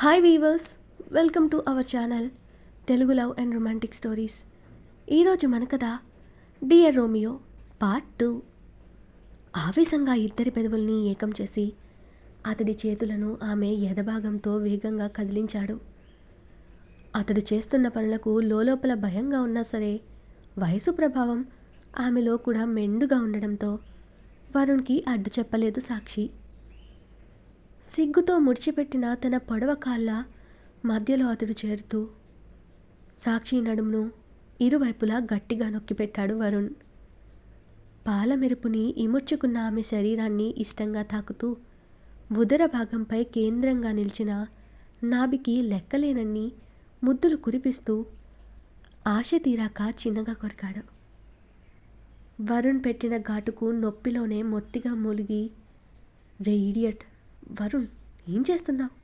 Hi viewers welcome to our channel Telugu love and romantic stories ఈరోజు మన కథ dear Romeo part two ఆవేశంగా ఇద్దరి పెదవుల్ని ఏకం చేసి అతడి చేతులను ఆమె ఎదభాగంతో వేగంగా కదిలించాడు. అతడు చేస్తున్న పనులకు లోలోపల భయంగా ఉన్నా సరే వయసు ప్రభావం ఆమెలో కూడా మెండుగా ఉండడంతో వరుణ్కి అడ్డు చెప్పలేదు సాక్షి. సిగ్గుతో ముడిచిపెట్టిన తన పొడవ కాళ్ళ మధ్యలో అతడు చేరుతూ సాక్షి నడుమును ఇరువైపులా గట్టిగా నొక్కిపెట్టాడు వరుణ్. పాల మెరుపుని ఇముడ్చుకున్న ఆమె శరీరాన్ని ఇష్టంగా తాకుతూ ఉదర భాగంపై కేంద్రంగా నిలిచిన నాభికి లెక్కలేనన్ని ముద్దులు కురిపిస్తూ ఆశ తీరాక చిన్నగా కొరికాడు. వరుణ్ పెట్టిన ఘాటుకు నొప్పిలోనే మొత్తిగా మూలిగి రే ఇడియట్ వరుణ్ ఏం చేస్తున్నావు?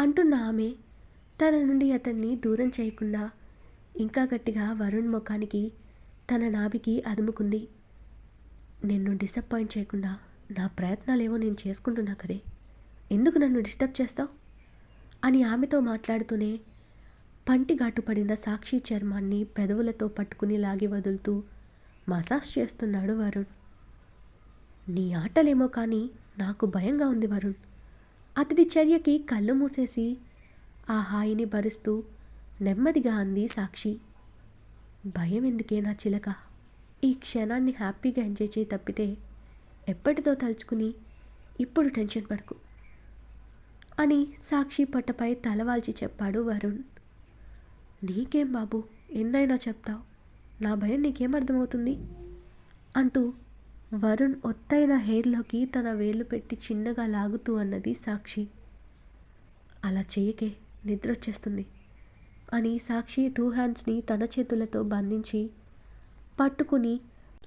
అంటున్న ఆమె తన నుండి అతన్ని దూరం చేయకుండా ఇంకా గట్టిగా వరుణ్ ముఖానికి తన నాభికి అదుముకుంది. నిన్ను డిసప్పాయింట్ చేయకుండా నా ప్రయత్నాలేవో నేను చేసుకుంటున్నా కదే. ఎందుకు నన్ను డిస్టర్బ్ చేస్తావు? అని ఆమెతో మాట్లాడుతూనే పంటి పడిన సాక్షి చర్మాన్ని పెదవులతో పట్టుకుని లాగి వదులుతూ మసాజ్ చేస్తున్నాడు వరుణ్. నీ ఆటలేమో కానీ నాకు భయంగా ఉంది వరుణ్. అతడి చర్యకి కళ్ళు మూసేసి ఆ హాయిని భరిస్తూ నెమ్మదిగా అంది సాక్షి. భయం ఎందుకే నా చిలక? ఈ క్షణాన్ని హ్యాపీగా ఎంజాయ్ చేయి తప్పితే ఎప్పటిదో తలుచుకుని ఇప్పుడు టెన్షన్ పడకు అని సాక్షి పట్టపై తలవాల్చి చెప్పాడు వరుణ్. నీకేం బాబు? ఎన్నైనా చెప్తావు. నా భయం నీకేం అర్థమవుతుంది? అంటూ వరుణ్ ఒత్తైన హెయిర్లోకి తన వేలు పెట్టి చిన్నగా లాగుతూ అన్నది సాక్షి. అలా చేయకే నిద్ర వచ్చేస్తుంది అని సాక్షి టూ హ్యాండ్స్ని తన చేతులతో బంధించి పట్టుకుని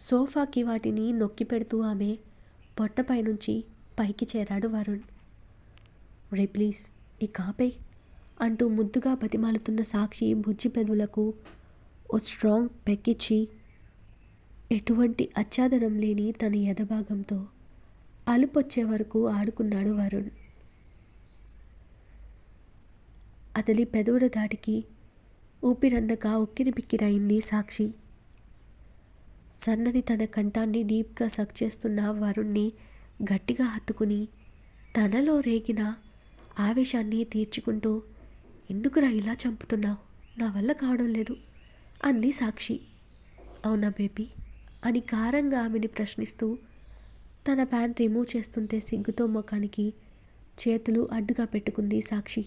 సోఫాకి వాటిని నొక్కి పెడుతూ ఆమె పొట్టపై నుంచి పైకి చేరాడు వరుణ్. రే ప్లీజ్ ఈ కాపే అంటూ ముద్దుగా బతిమాలుతున్న సాక్షి బుజ్జి పెదవులకు ఓ స్ట్రాంగ్ పెక్కిచ్చి ఎటువంటి అచ్చాదనం లేని తన ఎదభాగంతో అలుపొచ్చే వరకు ఆడుకున్నాడు వరుణ్. అతని పెదవుల దాటికి ఊపిరందక ఉక్కిరి బిక్కిరైంది సాక్షి. సన్నని తన కంఠాన్ని డీప్గా సక్ చేస్తున్న వరుణ్ణి గట్టిగా హత్తుకుని తనలో రేగిన ఆవేశాన్ని తీర్చుకుంటూ ఎందుకురా ఇలా చంపుతున్నావు? నా వల్ల కావడం లేదు అంది సాక్షి. అవునా బేబీ? అని కారంగా ఆమెని ప్రశ్నిస్తూ తన ప్యాంట్ రిమూవ్ చేస్తుంటే సిగ్గుతో ముఖానికి చేతులు అడ్డుగా పెట్టుకుంది సాక్షి.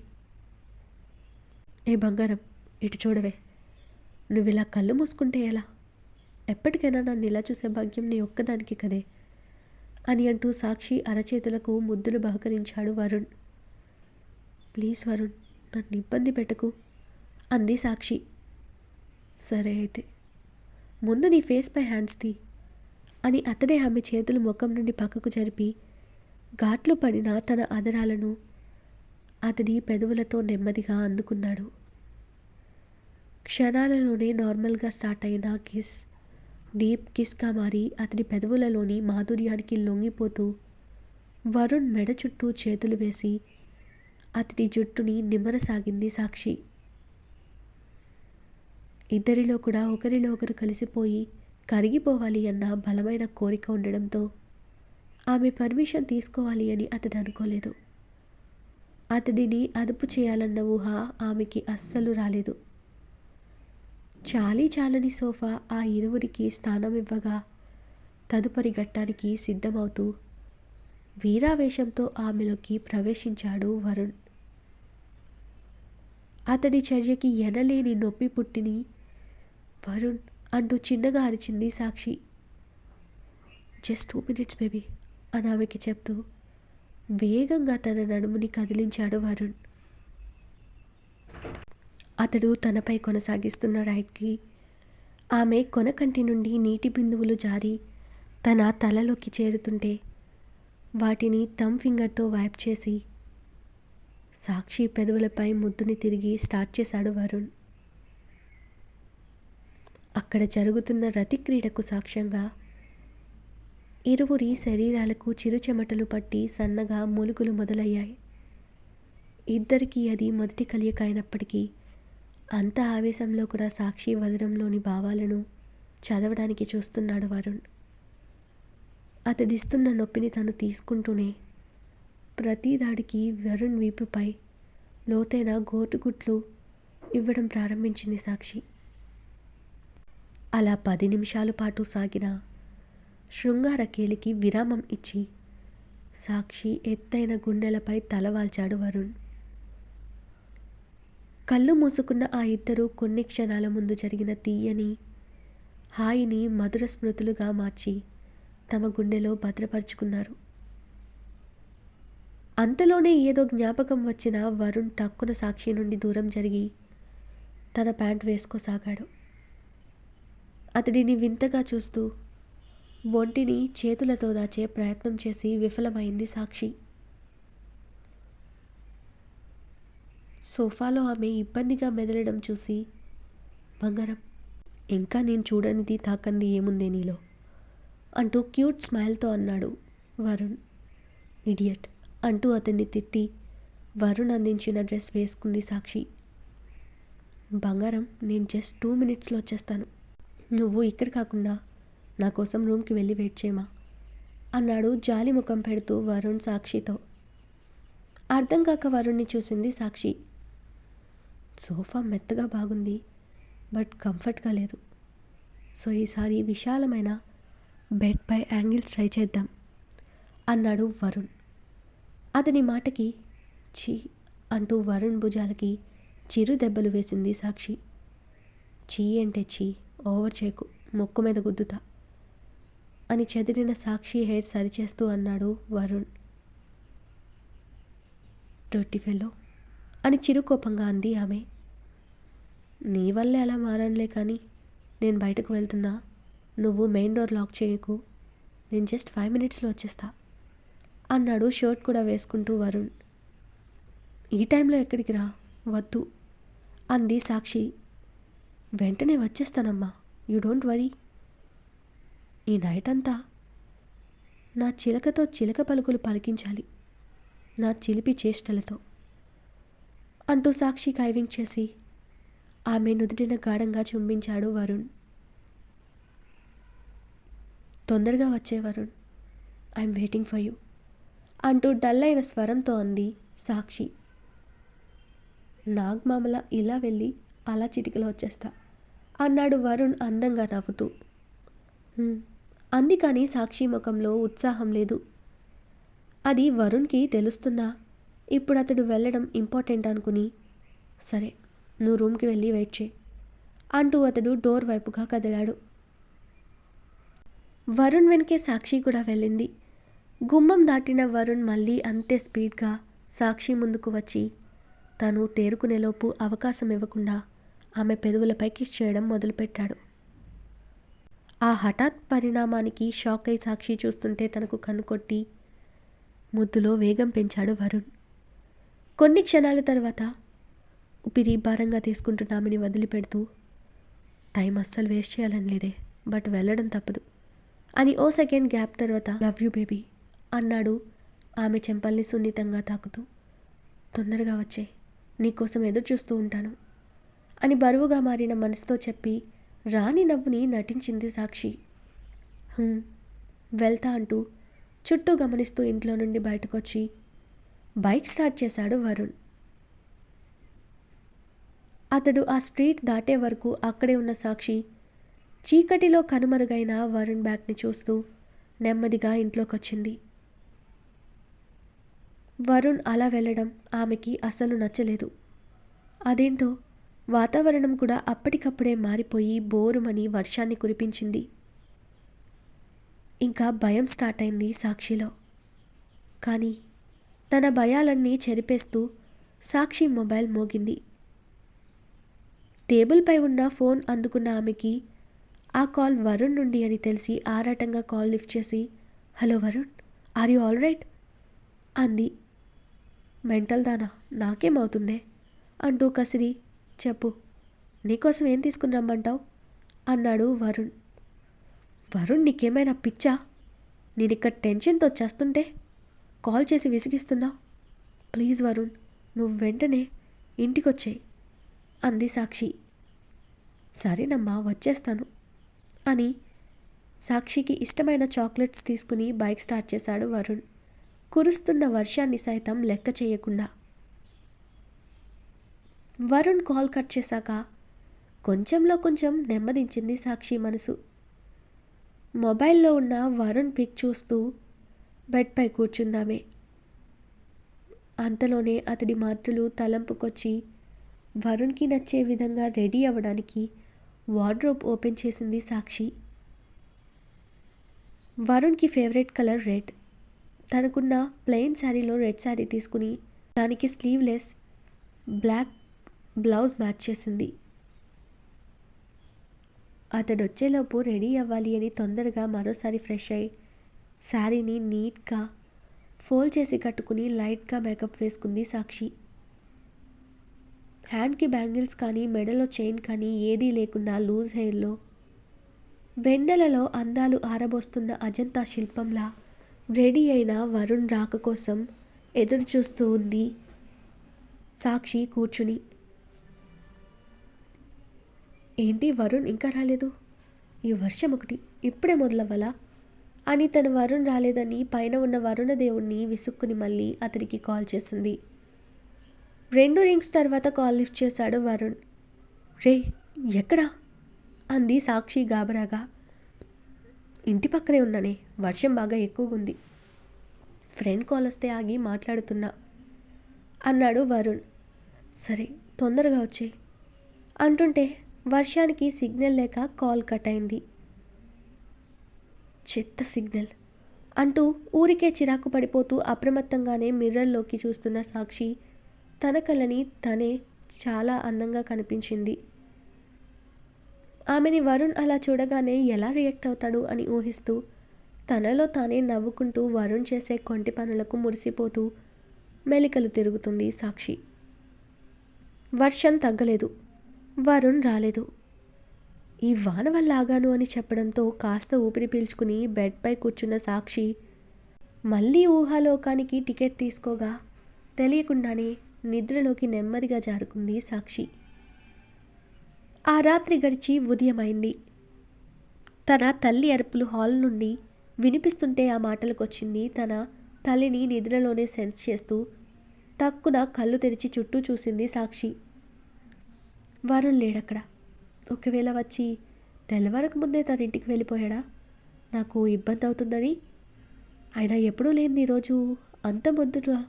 ఏ బంగారం ఇటు చూడవే. నువ్వు ఇలా కళ్ళు మూసుకుంటే ఎలా? ఎప్పటికైనా నన్ను ఇలా చూసే భాగ్యం నీ ఒక్కదానికి కదే అని అంటూ సాక్షి అరచేతులకు ముద్దులు బహుకరించాడు వరుణ్. ప్లీజ్ వరుణ్ నన్ను ఇబ్బంది పెట్టకు అంది సాక్షి. సరే అయితే ముందు నీ ఫేస్పై హ్యాండ్స్ తీ అని అతడే ఆమె చేతులు ముఖం నుండి పక్కకు జరిపి ఘాట్లు పడిన తన అదరాలను అతడి పెదవులతో నెమ్మదిగా అందుకున్నాడు. క్షణాలలోనే నార్మల్గా స్టార్ట్ అయిన కిస్ డీప్ కిస్గా మారి అతడి పెదవులలోని మాధుర్యానికి లొంగిపోతూ వరుణ్ మెడ చుట్టూ చేతులు వేసి అతడి జుట్టుని నిమ్మరసాగింది సాక్షి. ఇద్దరిలో కూడా ఒకరిలో ఒకరు కలిసిపోయి కరిగిపోవాలి అన్న బలమైన కోరిక ఉండడంతో ఆమె పర్మిషన్ తీసుకోవాలి అని అతడు అనుకోలేదు. అతడిని అదుపు చేయాలన్న ఊహ ఆమెకి అస్సలు రాలేదు. చాలీ చాలని సోఫా ఆ ఇరువురికి స్థానం ఇవ్వగా తదుపరి ఘట్టానికి సిద్ధమవుతూ వీరావేశంతో ఆమెలోకి ప్రవేశించాడు వరుణ్. అతడి చర్యకి ఎనలేని నొప్పి పుట్టిని వరుణ్ అంటూ చిన్నగా అరిచింది Sakshi. Just two minutes baby అని ఆమెకి చెప్తూ వేగంగా తన నడుముని కదిలించాడు వరుణ్. అతడు తనపై కొనసాగిస్తున్న రైడ్కి ఆమె కొనకంటి నుండి నీటి బిందువులు జారి తన తలలోకి చేరుతుంటే వాటిని థమ్ ఫింగర్తో వైప్ చేసి సాక్షి పెదవులపై ముద్దుని తిరిగి స్టార్ట్ చేశాడు వరుణ్. అక్కడ జరుగుతున్న రతి క్రీడకు సాక్ష్యంగా ఇరువురి శరీరాలకు చిరుచెమటలు పట్టి సన్నగా మూలుగులు మొదలయ్యాయి. ఇద్దరికీ అది మొదటి కలియక అయినప్పటికీ అంత ఆవేశంలో కూడా సాక్షి వదనంలోని భావాలను చదవడానికి చూస్తున్నాడు వరుణ్. అతడిస్తున్న నొప్పిని తను తీసుకుంటూనే ప్రతి దాడికి వరుణ్ వీపుపై లోతైన గోటుగుట్లు ఇవ్వడం ప్రారంభించింది సాక్షి. అలా పది నిమిషాల పాటు సాగిన శృంగారకేలికి విరామం ఇచ్చి సాక్షి ఎత్తైన గుండెలపై తలవాల్చాడు వరుణ్. కళ్ళు మూసుకున్న ఆ ఇద్దరు కొన్ని క్షణాల ముందు జరిగిన తీయని హాయిని మధుర స్మృతులుగా మార్చి తమ గుండెలో భద్రపరుచుకున్నారు. అంతలోనే ఏదో జ్ఞాపకం వచ్చిన వరుణ్ టక్కున సాక్షి నుండి దూరం జరిగి తన ప్యాంట్ వేసుకోసాగాడు. అతడిని వింతగా చూస్తూ ఒంటిని చేతులతో దాచే ప్రయత్నం చేసి విఫలమైంది సాక్షి. సోఫాలో ఆమె ఇబ్బందిగా మెదలడం చూసి బంగారం ఇంకా నేను చూడనిది తాకంది ఏముందే నీలో అంటూ క్యూట్ స్మైల్తో అన్నాడు వరుణ్. ఇడియట్ అంటూ అతన్ని తిట్టి వరుణ్ అందించిన డ్రెస్ వేసుకుంది సాక్షి. బంగారం నేను జస్ట్ టూ మినిట్స్లో వచ్చేస్తాను. నువ్వు ఇక్కడ కాకుండా నా కోసం రూమ్కి వెళ్ళి వెయిట్ చేయమా? అన్నాడు జాలి ముఖం పెడుతూ వరుణ్ సాక్షితో. అర్థం కాక వరుణ్ణి చూసింది సాక్షి. సోఫా మెత్తగా బాగుంది బట్ కంఫర్ట్గా లేదు. సో ఈసారి విశాలమైన బెడ్ పై యాంగిల్స్ ట్రై చేద్దాం అన్నాడు వరుణ్. అతని మాటకి చీ అంటూ వరుణ్ భుజాలకి చిరు దెబ్బలు వేసింది సాక్షి. చీ అంటే చీ ఓవర్ చేయకు మొక్కు మీద గుద్దుతా. అని చెదిరిన సాక్షి హెయిర్ సరిచేస్తూ అన్నాడు వరుణ్. డొట్టి ఫెలో అని చిరుకోపంగా అంది ఆమె. నీ వల్లే అలా మారనులే కానీ నేను బయటకు వెళ్తున్నా. నువ్వు మెయిన్ డోర్ లాక్ చేయకు. నేను జస్ట్ ఫైవ్ మినిట్స్లో వచ్చేస్తా అన్నాడు షర్ట్ కూడా వేసుకుంటూ వరుణ్. ఈ టైంలో ఎక్కడికి రా? వద్దు అంది సాక్షి. వెంటనే వచ్చేస్తానమ్మా. యూ డోంట్ వరీ ఈ నైట్ అంతా నా చిలకతో చిలక పలుకులు పలికించాలి. నా చిలిపి చేష్టలతో. అంటూ సాక్షి కైవింగ్ చేసి ఆమె నుదుటిన గాఢంగా చుంబించాడు వరుణ్. తొందరగా వచ్చే Varun I'm waiting for you అంటూ డల్ అయిన స్వరంతో అంది సాక్షి. నాగ్మామల ఇలా వెళ్ళి అలా చిటికలో వచ్చేస్తా. అన్నాడు వరుణ్ అందంగా నవ్వుతూ. అందుకని అంది కానీ సాక్షి ముఖంలో ఉత్సాహం లేదు. అది వరుణ్కి తెలుస్తున్నా ఇప్పుడు అతడు వెళ్ళడం ఇంపార్టెంట్ అనుకుని సరే నువ్వు రూమ్కి వెళ్ళి వెయిట్ చేయి అంటూ అతడు డోర్ వైపుగా కదిలాడు. వరుణ్ వెనకే సాక్షి కూడా వెళ్ళింది. గుమ్మం దాటిన వరుణ్ మళ్ళీ అంతే స్పీడ్గా సాక్షి ముందుకు వచ్చి తను తేరుకునేలోపు అవకాశం ఇవ్వకుండా ఆమె పెదవులపై కిస్ చేయడం మొదలుపెట్టాడు. ఆ హఠాత్ పరిణామానికి షాక్ అయి సాక్షి చూస్తుంటే తనకు కనుకొట్టి ముద్దులో వేగం పెంచాడు వరుణ్. కొన్ని క్షణాల తర్వాత ఉపిరి భారంగా తీసుకుంటున్న ఆమెని వదిలిపెడుతూ టైం అస్సలు వేస్ట్ చేయాలని లేదే బట్ వెళ్ళడం తప్పదు అని ఓ సెకండ్ గ్యాప్ తర్వాత లవ్ యూ బేబీ అన్నాడు ఆమె చెంపల్ని సున్నితంగా తాకుతూ. తొందరగా వచ్చాయి నీకోసం ఎదురు చూస్తూ ఉంటాను. అని బరువుగా మారిన మనసుతో చెప్పి రాణి నవ్వుని నటించింది సాక్షి. వెళ్తా అంటూ చుట్టూ గమనిస్తూ ఇంట్లో నుండి బయటకొచ్చి బైక్ స్టార్ట్ చేశాడు వరుణ్. అతడు ఆ స్ట్రీట్ దాటే వరకు అక్కడే ఉన్న సాక్షి చీకటిలో కనుమరుగైన వరుణ్ బ్యాగ్ని చూస్తూ నెమ్మదిగా ఇంట్లోకి వచ్చింది వరుణ్ అలా వెళ్ళడం ఆమెకి అసలు నచ్చలేదు. అదేంటో? వాతావరణం కూడా అప్పటికప్పుడే మారిపోయి బోరుమని వర్షాన్ని కురిపించింది. ఇంకా భయం స్టార్ట్ అయింది సాక్షిలో. కానీ తన భయాలన్నీ చెరిపేస్తూ సాక్షి మొబైల్ మోగింది. టేబుల్పై ఉన్న ఫోన్ అందుకున్న ఆమెకి ఆ కాల్ వరుణ్ నుండి అని తెలిసి ఆరాటంగా కాల్ లిఫ్ట్ చేసి hello Varun are you all right? అంది. మెంటల్ దానా? నాకేమవుతుందే? అంటూ కసిరి చెప్పు నీకోసం ఏం తీసుకుని రమ్మంటావు? అన్నాడు వరుణ్. వరుణ్ నీకేమైనా పిచ్చా? నేను ఇక్కడ టెన్షన్తో చేస్తుంటే కాల్ చేసి విసిగిస్తున్నావు ప్లీజ్ వరుణ్ నువ్వు వెంటనే ఇంటికొచ్చేయి అంది సాక్షి. సరేనమ్మా వచ్చేస్తాను అని సాక్షికి ఇష్టమైన చాక్లెట్స్ తీసుకుని బైక్ స్టార్ట్ చేశాడు వరుణ్. కురుస్తున్న వర్షాన్ని సైతం లెక్క చేయకుండా. వరుణ్ కాల్ కట్ చేశాక కొంచెంలో కొంచెం నెమ్మదించింది సాక్షి మనసు. మొబైల్లో ఉన్న వరుణ్ పిక్ చూస్తూ బెడ్పై కూర్చుందామే. అంతలోనే అతడి మాటలు తలంపుకొచ్చి వరుణ్కి నచ్చే విధంగా రెడీ అవ్వడానికి వార్డ్రోబ్ ఓపెన్ చేసింది సాక్షి. వరుణ్కి ఫేవరెట్ కలర్ రెడ్. తనకున్న ప్లెయిన్ శారీలో రెడ్ శారీ తీసుకుని దానికి స్లీవ్లెస్ బ్లాక్ బ్లౌజ్ మ్యాచ్ చేసింది. అతడు వచ్చేలోపు రెడీ అవ్వాలి అని తొందరగా మరోసారి ఫ్రెష్ అయ్యి శారీని నీట్గా ఫోల్డ్ చేసి కట్టుకుని లైట్గా మేకప్ వేసుకుంది సాక్షి. హ్యాండ్కి బ్యాంగిల్స్ కానీ మెడలో చైన్ కానీ ఏదీ లేకుండా లూజ్ హెయిర్లో వెండలలో అందాలు ఆరబోస్తున్న అజంతా శిల్పంలా రెడీ అయిన వరుణ్ రాక కోసం ఎదురు చూస్తూ ఉంది. సాక్షి కూర్చుని. ఏంటి వరుణ్ ఇంకా రాలేదు? ఈ వర్షం ఒకటి ఇప్పుడే మొదలవ్వాలా? అని తన వరుణ్ రాలేదని పైన ఉన్న వరుణ దేవుణ్ణి విసుక్కుని మళ్ళీ అతనికి కాల్ చేసింది. రెండు రింగ్స్ తర్వాత కాల్ లిఫ్ట్ చేశాడు వరుణ్. రే ఎక్కడా? అంది సాక్షి గాబరాగా ఇంటి పక్కనే ఉన్నానే వర్షం బాగా ఎక్కువగా ఉంది ఫ్రెండ్ కాల్ వస్తే ఆగి మాట్లాడుతున్నా. అన్నాడు వరుణ్. సరే తొందరగా వచ్చే. అంటుంటే వర్షానికి సిగ్నల్ లేక కాల్ కట్ అయింది చెత్త సిగ్నల్ అంటూ ఊరికే చిరాకు పడిపోతూ అప్రమత్తంగానే మిర్రర్లోకి చూస్తున్న సాక్షి తన కళ్ళని తనే చాలా అందంగా కనిపించింది. ఆమెని వరుణ్ అలా చూడగానే ఎలా రియాక్ట్ అవుతాడు అని ఊహిస్తూ తనలో తానే నవ్వుకుంటూ వరుణ్ చేసే కొంటి పనులకు మురిసిపోతూ మెలికలు తిరుగుతుంది సాక్షి. వర్షం తగ్గలేదు. వరుణ్ రాలేదు. ఈ వాన వల్ల ఆగాను అని చెప్పడంతో కాస్త ఊపిరి పీల్చుకుని బెడ్పై కూర్చున్న సాక్షి మళ్ళీ ఊహాలోకానికి టికెట్ తీసుకోగా తెలియకుండానే నిద్రలోకి నెమ్మదిగా జారుకుంది సాక్షి. ఆ రాత్రి గడిచి ఉదయమైంది. తన తల్లి అరుపులు హాల్ నుండి వినిపిస్తుంటే ఆ మాటలకొచ్చింది. తన తల్లిని నిద్రలోనే సెన్స్ చేస్తూ టక్కున కళ్ళు తెరిచి చుట్టూ చూసింది సాక్షి. వరుణ్ లేడక్కడ. ఒకవేళ వచ్చి తెల్లవారకు ముందే తన ఇంటికి వెళ్ళిపోయాడా? నాకు ఇబ్బంది అవుతుందని. ఆయన ఎప్పుడూ లేని ఈరోజు అంత మొద్దుగా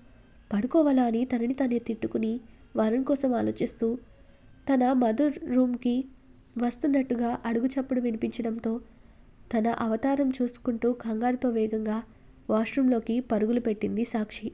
పడుకోవాలా అని తనని తనే తిట్టుకుని వరుణ్ కోసం ఆలోచిస్తూ తన మధుర్ రూమ్కి వస్తున్నట్టుగా అడుగు చప్పుడు వినిపించడంతో తన అవతారం చూసుకుంటూ కంగారుతో వేగంగా వాష్రూంలోకి పరుగులు పెట్టింది సాక్షి.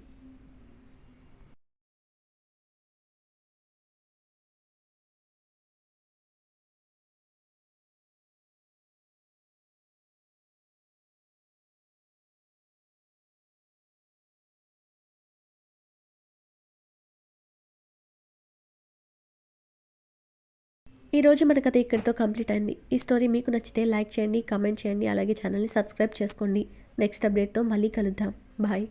ఈరోజు మన కథ ఇక్కడితో కంప్లీట్ అయింది. ఈ స్టోరీ మీకు నచ్చితే లైక్ చేయండి కామెంట్ చేయండి అలాగే ఛానల్ని సబ్స్క్రైబ్ చేసుకోండి. నెక్స్ట్ అప్డేట్తో మళ్ళీ కలుద్దాం. బాయ్.